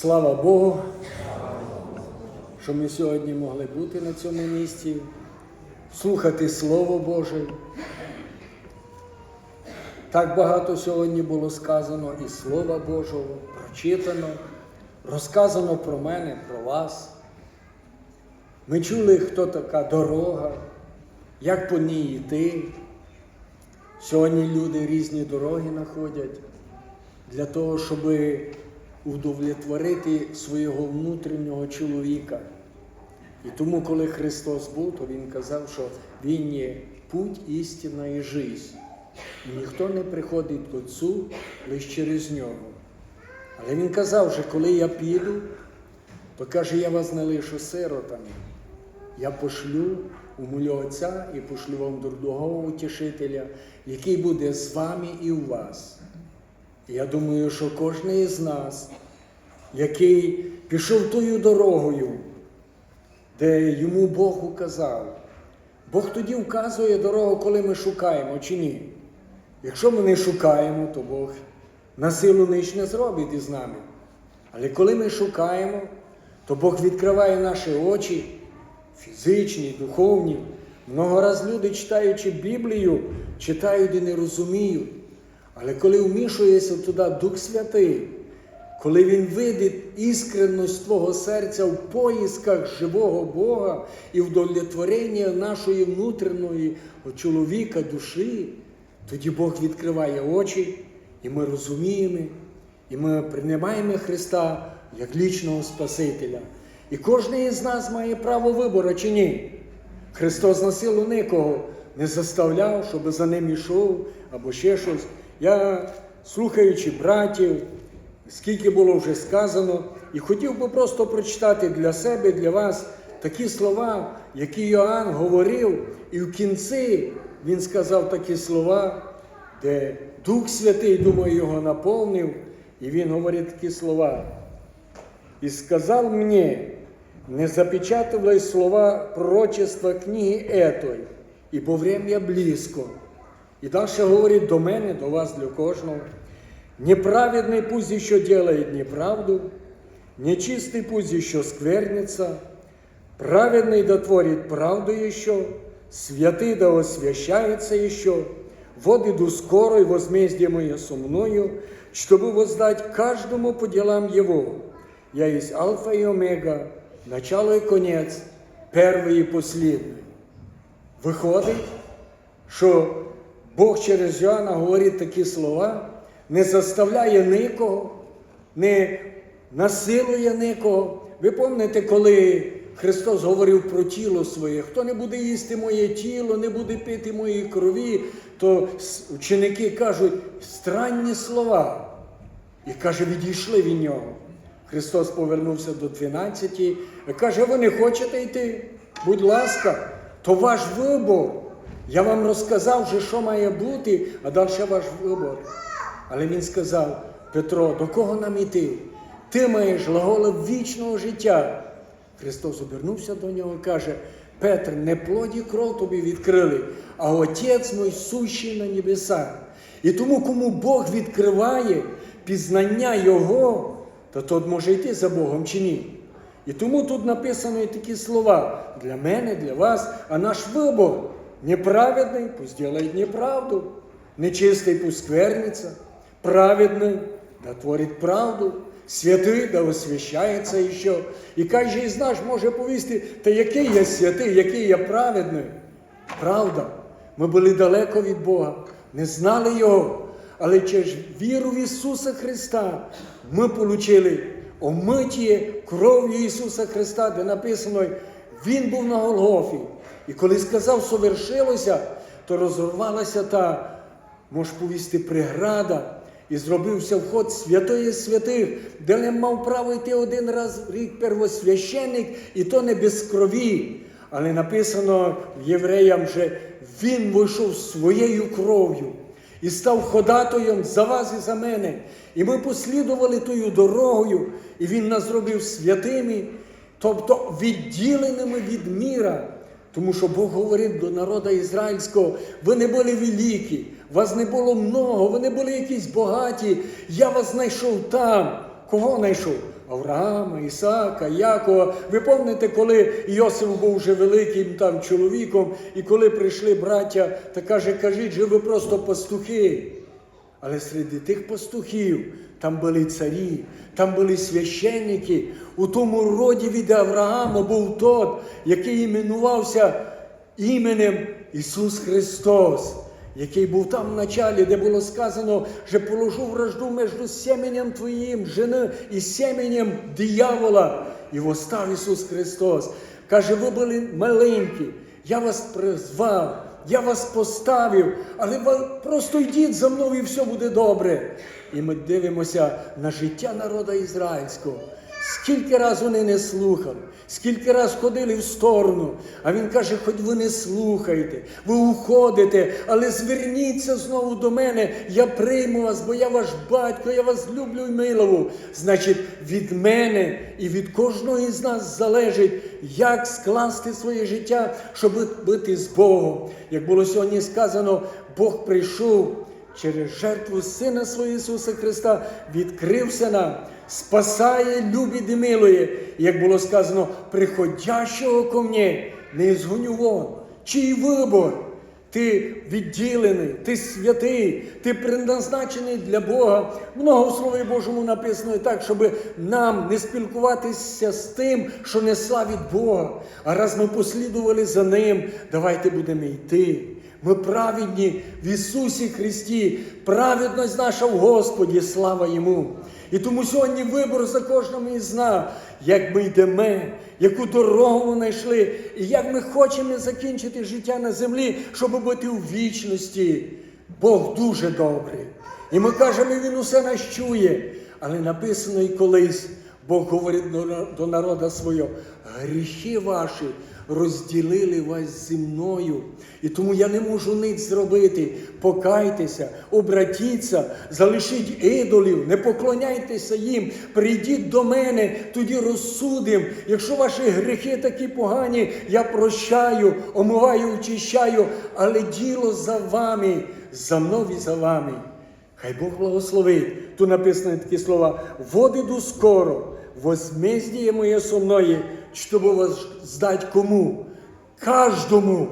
Слава Богу, що ми сьогодні могли бути на цьому місці, слухати Слово Боже. Так багато сьогодні було сказано і Слова Божого, прочитано, розказано про мене, про вас. Ми чули, хто така дорога, як по ній йти. Сьогодні люди різні дороги знаходять для того, щоб удовлетворити свого внутрішнього чоловіка. І тому, коли Христос був, то Він казав, що Він є путь, істина і життя. І ніхто не приходить до Отцу лише через нього. Але Він казав, що коли я піду, то каже, я вас не лишу сиротами. Я пошлю у мого Отця і пошлю вам другого утішителя, який буде з вами і у вас. Я думаю, що кожен із нас, який пішов тою дорогою, де йому Бог указав, Бог тоді вказує дорогу, коли ми шукаємо чи ні. Якщо ми не шукаємо, то Бог на силу ніч не зробить із нами. Але коли ми шукаємо, то Бог відкриває наші очі, фізичні, духовні. Много раз люди, читаючи Біблію, читають і не розуміють. Але коли вмішується туди Дух Святий, коли Він видить іскренність твого серця в поїсках живого Бога і вдовлетворення нашої внутрішньої чоловіка, душі, тоді Бог відкриває очі, і ми розуміємо, і ми приймаємо Христа як лічного Спасителя. І кожен із нас має право вибору чи ні. Христос на силу нікого не заставляв, щоб за ним йшов або ще щось. Я, слухаючи братів, скільки було вже сказано, і хотів би просто прочитати для себе, для вас такі слова, які Йоанн говорив, і в кінці він сказав такі слова, де Дух Святий, думаю, його наповнив, і він говорить такі слова. І сказав мені, не запечатывай слова пророчества книги этой, ибо время близко. І далі говорить до мене, до вас, для кожного. Неправедный пусть еще делает неправду, нечистый пусть еще сквернится, праведный дотворит правду еще, святый да освящается еще, вот иду скоро, и возмездие мое со мною, чтобы воздать каждому по делам его. Я есть Альфа и Омега, начало и конец, первый и последний. Виходить, що Бог через Йоанна говорить такі слова, не заставляє нікого, не насилує нікого. Ви пам'ятаєте, коли Христос говорив про тіло своє, хто не буде їсти моє тіло, не буде пити моєї крові, то ученики кажуть странні слова. І каже, відійшли від нього. Христос повернувся до 12 і каже, ви не хочете йти? Будь ласка, то ваш вибор. Я вам розказав, вже, що має бути, а далі ваш вибор. Але він сказав, Петро, до кого нам іти? Ти маєш глаголив вічного життя. Христос обернувся до нього і каже, Петр, не плоді кров тобі відкрили, а Отець мій сущий на небесах. І тому, кому Бог відкриває пізнання Його, то тот може йти за Богом чи ні. І тому тут написано і такі слова для мене, для вас, а наш вибор неправедний, пусть делает неправду, нечистий пусть сквернится, праведний да творить правду, святий да освящається еще. І кожен із нас може повісти, та який я святий, який я праведний. Правда, ми були далеко від Бога, не знали Його. Але через віру в Ісуса Христа ми отримали омиття кров'ю Ісуса Христа, де написано, Він був на Голгофі. І коли сказав, совершилося, то розорвалася та, можеш повісти, преграда, і зробився вход святої святих, де не мав право йти один раз в рік первосвященник, і то не без крові. Але написано євреям, що він вийшов своєю кров'ю і став ходатоєм за вас і за мене. І ми послідували тою дорогою, і Він нас зробив святими, тобто відділеними від міра. Тому що Бог говорить до народу ізраїльського, ви не були великі, вас не було много, ви не були якісь багаті. Я вас знайшов там. Кого знайшов? Авраама, Ісаака, Якова. Ви пам'ятаєте, коли Йосиф був вже великим там чоловіком, і коли прийшли браття, та каже, кажіть же ви просто пастухи. Але серед тих пастухів там були царі, там були священники. У тому роді від Авраама був тот, який іменувався іменем Ісус Христос, який був там в началі, де було сказано, що положу вражду між семенем Твоїм, жени і семенем диявола. І восстав Ісус Христос. Каже, ви були маленькі, я вас призвав. Я вас поставив, але просто йдіть за мною і все буде добре. І ми дивимося на життя народу ізраїльського. Скільки раз вони не слухали, скільки раз ходили в сторону. А він каже, хоч ви не слухаєте, ви уходите, але зверніться знову до мене, я прийму вас, бо я ваш батько, я вас люблю і милову. Значить, від мене і від кожного із нас залежить, як скласти своє життя, щоб бути з Богом. Як було сьогодні сказано, Бог прийшов через жертву Сина свого Ісуса Христа, відкрився нам, спасає, любить і милує. Як було сказано, приходящого ко мне не згоню вон. Чий вибор? Ти відділений, ти святий, ти предназначений для Бога. Много в Слові Божому написано так, щоб нам не спілкуватися з тим, що не славить Бога. А раз ми послідували за Ним, давайте будемо йти. Ми праведні в Ісусі Христі, праведність наша в Господі, слава Йому. І тому сьогодні вибор за кожним із нас, як ми йдемо, яку дорогу ми знайшли, і як ми хочемо закінчити життя на землі, щоб бути у вічності. Бог дуже добрий. І ми кажемо, Він усе нас чує. Але написано і колись, Бог говорить до- народу свого, гріхи ваші розділили вас зі мною. І тому я не можу ниць зробити. Покайтеся, обратіться, залишіть ідолів, не поклоняйтеся їм, прийдіть до мене, тоді розсудим. Якщо ваші гріхи такі погані, я прощаю, омиваю, очищаю, але діло за вами, за мною за вами. Хай Бог благословить. Тут написано такі слова: «Вот іду скоро, возмездіє моє со мною, щоб вас здать кому? Кожному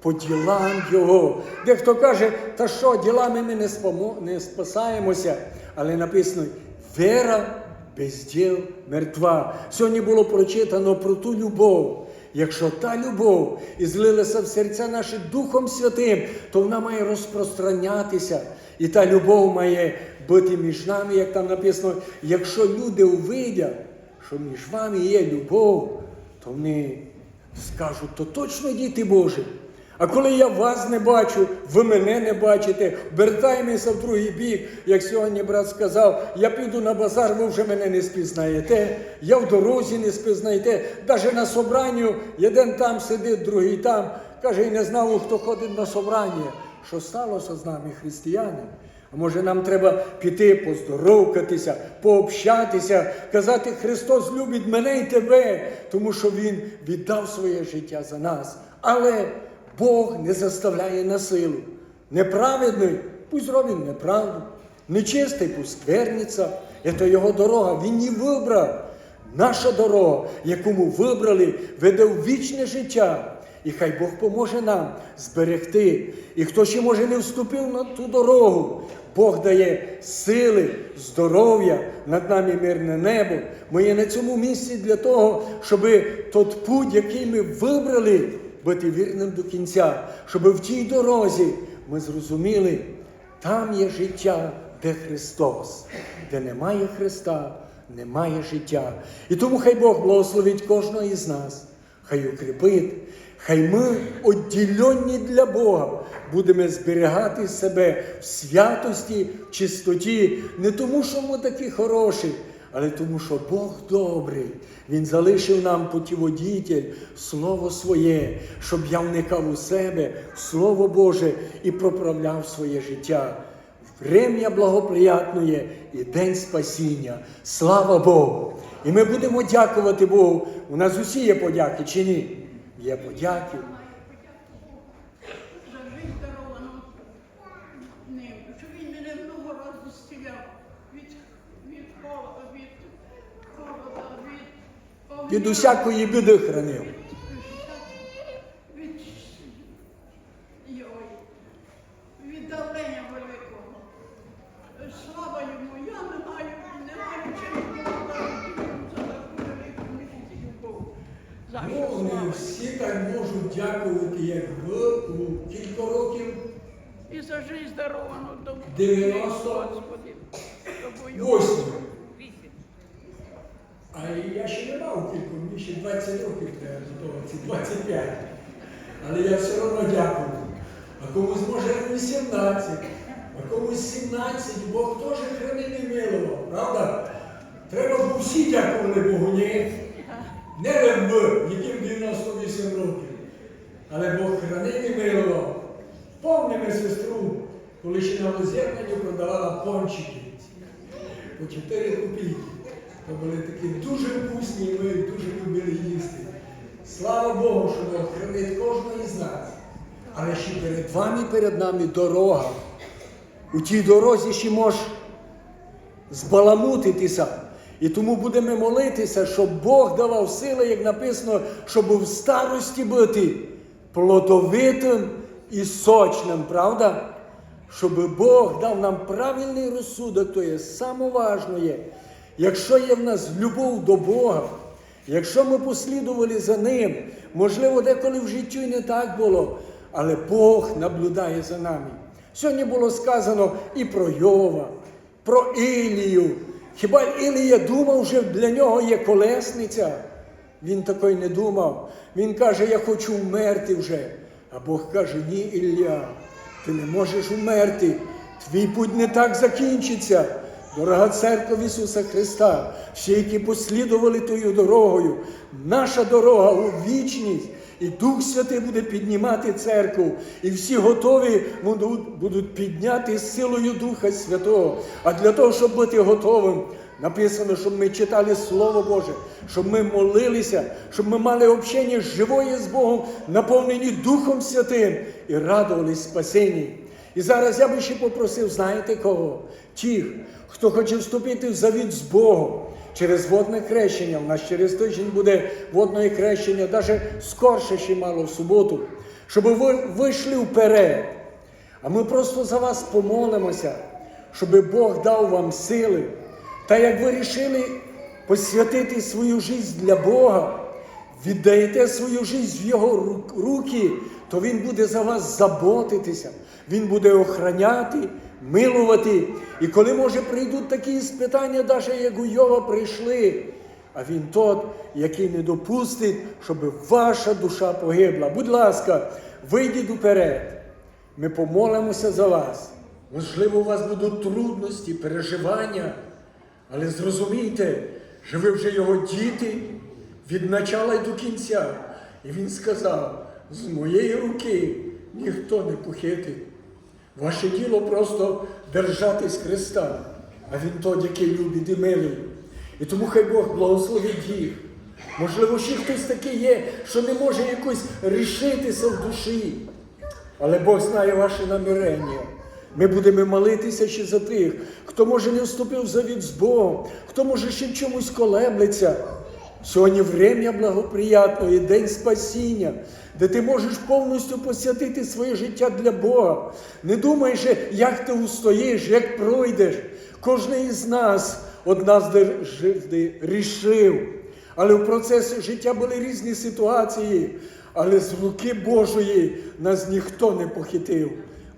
по ділам його. Дехто каже, та що, ділами ми не, спомо, не спасаємося, але написано, вера без діл мертва. Сьогодні було прочитано про ту любов. Якщо та любов і злилася в серця наші Духом Святим, то вона має розпространятися. І та любов має бути між нами, як там написано, якщо люди увидять, що між вами є любов, то вони скажуть, то точно діти Божі. А коли я вас не бачу, ви мене не бачите, вертаємося в другий бік, як сьогодні брат сказав, я піду на базар, ви вже мене не спізнаєте, я в дорозі не спізнаєте, навіть на собранню один там сидить, другий там. Каже, і не знав, хто ходить на собрання. Що сталося з нами, християни? А може нам треба піти, поздоровкатися, пообщатися, казати, Христос любить мене і тебе, тому що Він віддав своє життя за нас. Але Бог не заставляє на силу. Неправедний, пусть робить неправду. Нечистий, пусть скверниться. Це його дорога. Він її вибрав. Наша дорога, яку ми вибрали, веде в вічне життя. І хай Бог поможе нам зберегти. І хто ще може не вступив на ту дорогу, Бог дає сили, здоров'я, над нами мирне небо. Ми є на цьому місці для того, щоб тот путь, який ми вибрали, бути вірним до кінця, щоб в тій дорозі ми зрозуміли, там є життя, де Христос, де немає Христа, немає життя. І тому хай Бог благословить кожного із нас, хай укріпить, хай ми, відділені для Бога, будемо зберігати себе в святості, в чистоті, не тому, що ми такі хороші, але тому, що Бог добрий. Він залишив нам путіводітель, Слово Своє, щоб я вникав у себе, Слово Боже і проправляв своє життя. Врем'я благоприятне і день спасіння. Слава Богу! І ми будемо дякувати Богу. У нас усі є подяки чи ні? Є подяки. За життя даровану ним, що він мене много холоду, від усякої біди хранив. від йой, від давлення великого. Слава йому, я не маю, не маю чим благодарити йому за таку велику милість Богу. За що Ну, не слава. всі так можуть дякувати, як у кілька років. І за жизнь даровану до 90. Господи. А я ще не мав кілька, мені ще 20 років треба до того, ці 25. Але я все одно дякую. А комусь може 18, а комусь 17, Бог теж хранить і милував, правда? Треба б всі дякували Богу, ні? Не ви, яким 98 років. Але Бог хранить і милував. Помнимо сестру, коли ще на озерненню продавала пончики по 4 копійки. То були такі дуже вкусні, і ми дуже любили їсти. Слава Богу, що Бог хранить кожного із нас. Але ще перед вами, перед нами дорога. У тій дорозі ще можеш збаламутитися. І тому будемо молитися, щоб Бог давав сили, як написано, щоб в старості бути плодовитим і сочним, правда? Щоб Бог дав нам правильний розсудок, то є саме важливе. Якщо є в нас любов до Бога, якщо ми послідували за Ним, можливо, деколи в житті не так було, але Бог наблюдає за нами. Сьогодні було сказано і про Йова, про Ілію. Хіба Ілія думав, що для нього є колесниця? Він такий не думав. Він каже, я хочу вмерти вже. А Бог каже, ні, Ілля, ти не можеш вмерти. Твій путь не так закінчиться. Дорога церква Ісуса Христа, всі, які послідували тою дорогою, наша дорога у вічність. І Дух Святий буде піднімати церкву, і всі готові будуть, підняти силою Духа Святого. А для того, щоб бути готовим, написано, щоб ми читали Слово Боже, щоб ми молилися, щоб ми мали общення живої з Богом, наповнені Духом Святим і радувались спасенні. І зараз я би ще попросив, знаєте кого? Тих, хто хоче вступити в завіт з Богом через водне хрещення. У нас через тиждень буде водне хрещення, навіть скорше ще мало в суботу, щоб ви вийшли вперед. А ми просто за вас помолимося, щоб Бог дав вам сили. Та як ви рішили посвятити свою життя для Бога, віддаєте свою життя в Його руки, то Він буде за вас заботитися, Він буде охраняти, милувати. І коли, може, прийдуть такі спитання, навіть як у Йова прийшли, а він тот, який не допустить, щоб ваша душа погибла. Будь ласка, вийдіть уперед. Ми помолимося за вас. Можливо, у вас будуть трудності, переживання, але зрозумійте, що ви вже його діти від начала й до кінця. І він сказав: з моєї руки ніхто не похитить. Ваше діло просто держатись Христа, а Він той, який любить і милий. І тому хай Бог благословить їх. Можливо, ще хтось такий є, що не може якось рішитися в душі. Але Бог знає ваші намірення. Ми будемо молитися ще за тих, хто може не вступив в завіт з Богом, хто може ще в чомусь колеблеться. Сьогодні время благоприятно і день спасіння, де ти можеш повністю посвятити своє життя для Бога. Не думай, же, як ти устоїш, як пройдеш. Кожен із нас однажды рішив. Але в процесі життя були різні ситуації, але з руки Божої нас ніхто не похитив.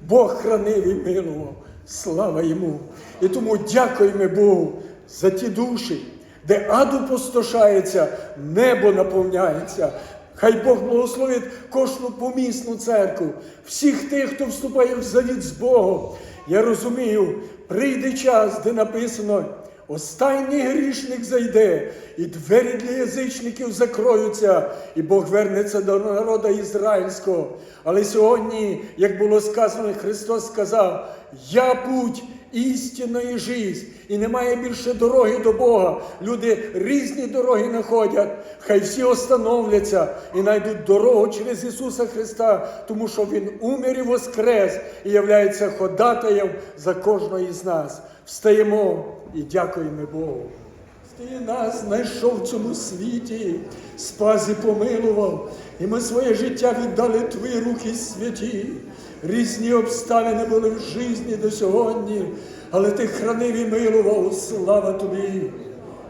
Бог хранив і милував. Слава йому! І тому дякуємо Богу за ті душі, де аду пустошається, небо наповняється. Хай Бог благословить кожну помісну церкву, всіх тих, хто вступає в завіт з Богом. Я розумію, прийде час, де написано. Останній грішник зайде, і двері для язичників закроються, і Бог вернеться до народу ізраїльського. Але сьогодні, як було сказано, Христос сказав: Я путь істинної життя, і немає більше дороги до Бога. Люди різні дороги знаходять. Хай всі остановляться і знайдуть дорогу через Ісуса Христа, тому що Він умер і воскрес і являється ходатаєм за кожного із нас. Встаємо і дякуємо Богу. Ти нас знайшов в цьому світі, спас і помилував, і ми своє життя віддали Твої руки святі. Різні обставини були в житті до сьогодні, але ти хранив і милував, слава тобі.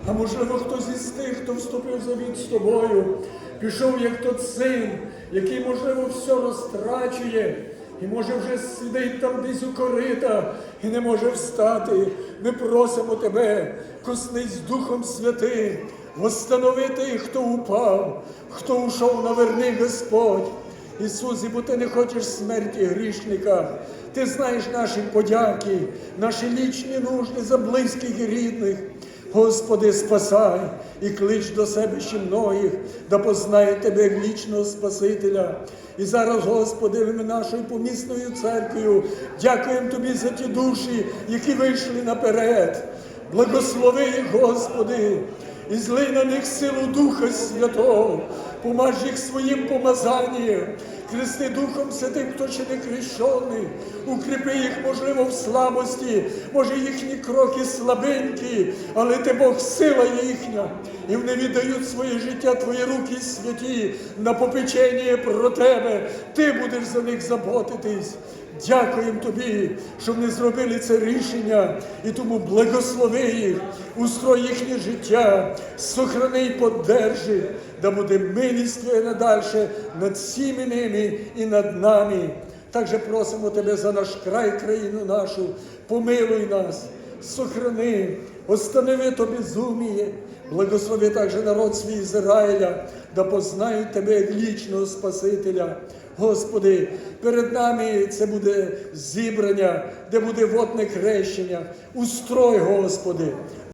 А можливо, хтось із тих, хто вступив завіт з тобою, пішов як тот син, який, можливо, все розтрачує, і може вже сидить там десь у корита і не може встати. Ми просимо тебе, коснись Духом Святим, восстанови тих, хто упав, хто ушов, наверни Господь. Ісус, бо ти не хочеш смерті грішника. Ти знаєш наші подяки, наші лічні нужди за близьких і рідних. Господи, спасай і клич до себе ще многих, да познає Тебе як вічного Спасителя. І зараз, Господи, ми нашою помісною церквою дякуємо Тобі за ті душі, які вийшли наперед. Благослови їх, Господи, і злий на них силу Духа Святого, помаж їх своїм помазанням, хрести Духом Святим, хто ще не хрещений, укріпи їх, можливо, в слабості, може їхні кроки слабенькі, але ти Бог сила їхня, і вони віддають своє життя, твої руки святі на попечення про тебе. Ти будеш за них заботитись. Дякуємо тобі, що вони зробили це рішення, і тому благослови їх, устрой їхнє життя, сохрани і подержи, да буде милість Твоя надальше над всіми ними і над нами. Також просимо Тебе за наш край, країну нашу, помилуй нас, сохрани, останови то безуміє, благослови також народ свій Ізраїля, да познають Тебе вічного Спасителя. Господи, перед нами це буде зібрання, де буде водне хрещення. Устрой, Господи,